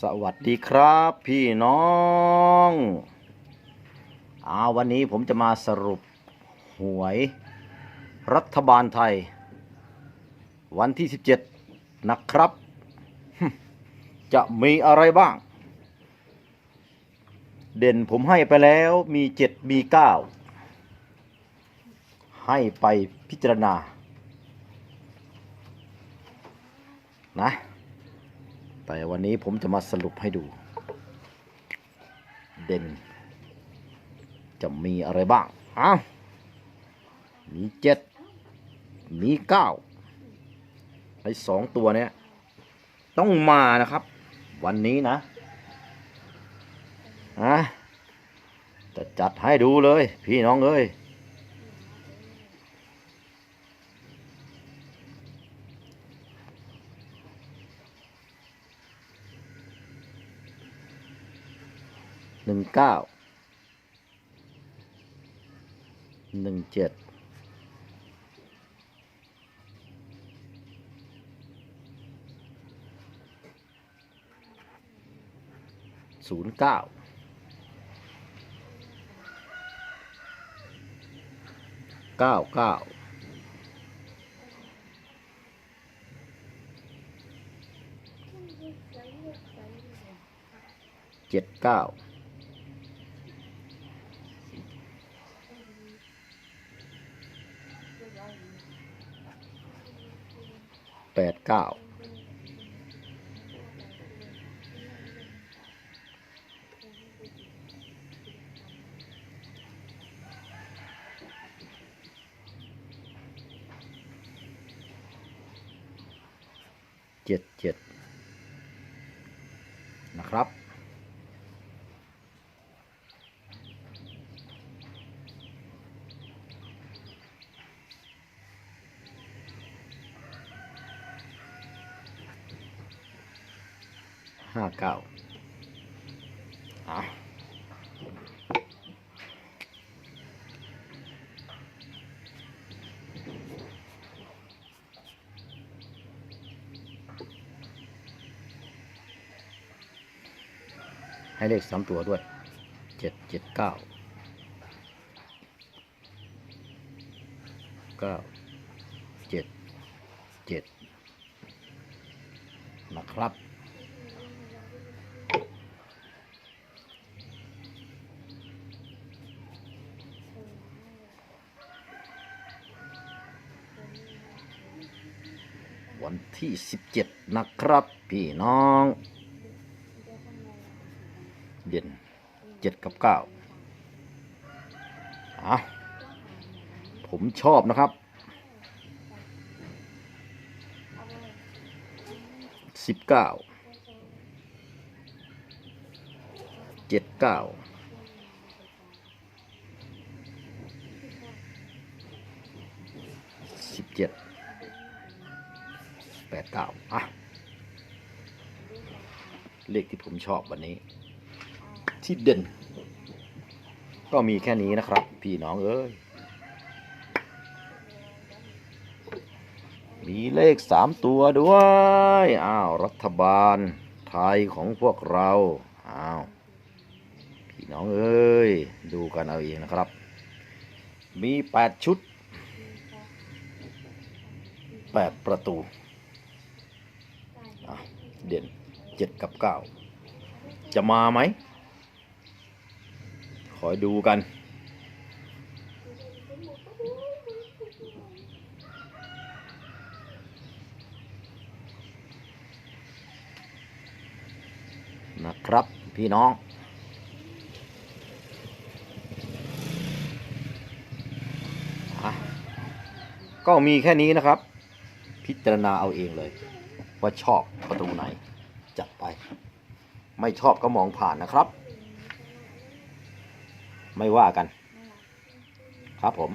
สวัสดีครับพี่น้องอาวันนี้ผมจะมาสรุปหวยรัฐบาลไทย วันที่ 17 นะครับ จะมีอะไรบ้าง เด่นผมให้ไปแล้วมี 7 มี 9 ให้ไปพิจารณา นะ แต่วันนี้ผมจะมาสรุปให้ดู เด่น จะมีอะไรบ้างอ้าวมีเจ็ดมีเก้าไอ้สองตัวเนี้ยต้องมานะครับ วันนี้นะอะจะจัดให้ดูเลย พี่น้องเอ้ย หนึ่งเก้าหนึ่งเจ็ดศูนย์เก้าเก้าเก้าเจ็ดเก้า แปดเก้าเจ็ดเจ็ดนะครับ ห้าเก้าอะให้เลขสามตัวด้วยเจ็ดเจ็ดเก้าเก้าเจ็ดเจ็ดนะครับ วันที่ 17 นะครับ พี่น้อง เด่น7กับ9อะผมชอบนะครับ 19 79 17แปด เก้าอะเลขที่ผมชอบวันนี้ ที่เด่น ก็มีแค่นี้นะครับ พี่น้องเอ้ยมีเลขสามตัวด้วย อ้าว รัฐบาลไทยของพวกเรา อ้าว พี่น้องเอ้ย ดูกันเอาเองนะครับ มีแปดชุดแปดประตู เด่นเจ็ดกับเก้าจะมาไหมคอยดูกัน นะครับพี่น้องก็มีแค่นี้นะครับ พิจารณาเอาเองเลย ว่าชอบประตู ไม่ชอบก็มองผ่านนะครับ ไม่ว่ากัน ครับผม